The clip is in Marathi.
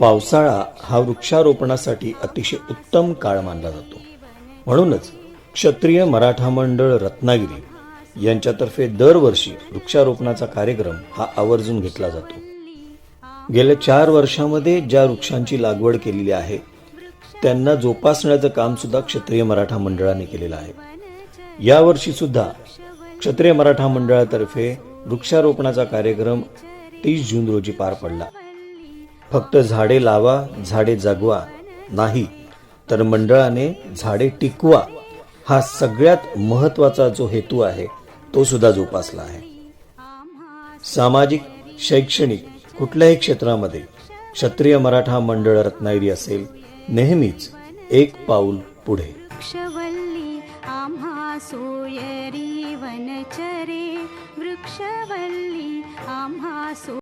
पावसाळा हा वृक्षारोपणासाठी अतिशय उत्तम काळ मानला जातो. म्हणूनच क्षत्रिय मराठा मंडळ रत्नागिरी यांच्यातर्फे दरवर्षी वृक्षारोपणाचा कार्यक्रम हा आवर्जून घेतला जातो. गेल्या चार वर्षामध्ये ज्या वृक्षांची लागवड केलेली आहे त्यांना जोपासण्याचं काम सुद्धा क्षत्रिय मराठा मंडळाने केलेलं आहे. यावर्षी सुद्धा क्षत्रिय मराठा मंडळातर्फे वृक्षारोपणाचा कार्यक्रम तीस जून रोजी पार पडला. फक्त झाडे लावा झाडे जगवा. नाही तर मंडळाने झाडे टिकवा. हा सगळ्यात महत्त्वाचा जो हेतू आहे तो सुद्धा जोपासला आहे. सामाजिक शैक्षणिक कुठल्याही क्षेत्रामध्ये क्षत्रिय मराठा मंडळ रत्नागिरी असेल नेहमीच एक पाऊल पुढे. वृक्षवल्ली आम्हा सोयरी वनचरे. वृक्षवल्ली आम्हा सो